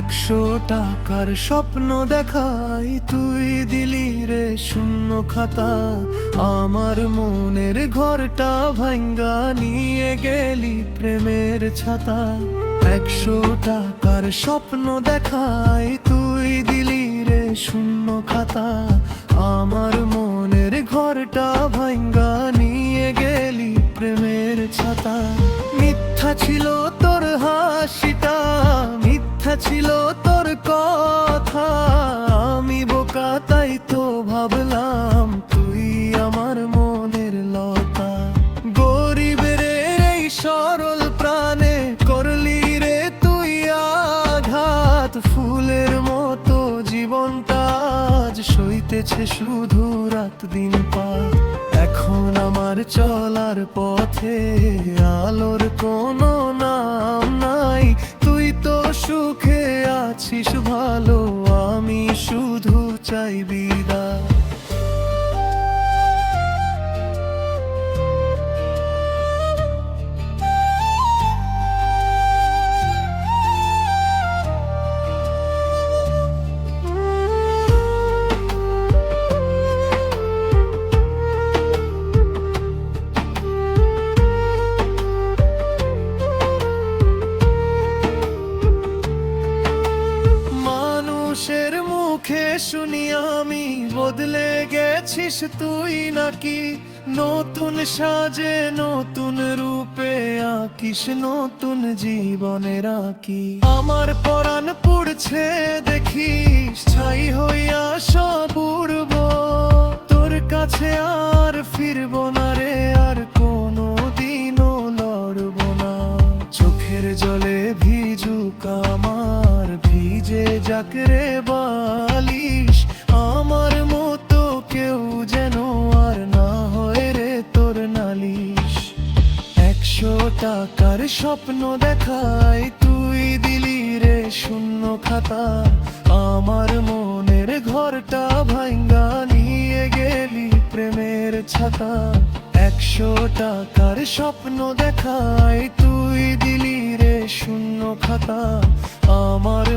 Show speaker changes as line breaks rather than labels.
একশো টাকার স্বপ্ন দেখাই তুই দিলি রে শূন্য খাতা। আমার মনের ঘরটা ভাঙ্গা নিয়ে গেলি প্রেমের ছাতা। একশো টাকার স্বপ্ন দেখাই তুই দিলি রে শূন্য খাতা। আমার মনের ঘরটা ভাঙ্গা নিয়ে গেলি প্রেমের ছাতা। মিথ্যা ছিল তোর হাসিটা মিথ্যা ছিল তোর কথা। আমি বোকা, তাই তো ভাবলাম তুই আমার মনের লতা। গরিবের এই সরল প্রাণে করলি রে তুই আঘাত। ফুলের মতো জীবনটা আজ সইতেছে শুধু রাত দিন পার এখন আমার চলার পথে আলোর কোনো আছিস ভালো আমি শুধু চাই বিদায়। মানুষের মুখে শুনি আমি, বদলে গেছিস তুই নাকি? নতুন সাজে, নতুন রূপে আঁকিস, নতুন জীবনে রাখি। আমার পরাণ পুড়ছে, দেখিস, ছাই হইয়া সব উড়ব তোর কাছে আর ফিরব না রে, আর ভিজে যাক রে বালিশ, আমার মতো কেউ যেন আর না হয় রে তোর নালিশ। একশো টাকার স্বপ্ন দেখাই তুই দিলি রে শূন্য খাতা। আমার মনের ঘরটা ভাঙ্গা নিয়ে গেলি প্রেমের ছাতা। একশো টাকার স্বপ্ন দেখাই তুই দিলি রে শূন্য খাতা। আমার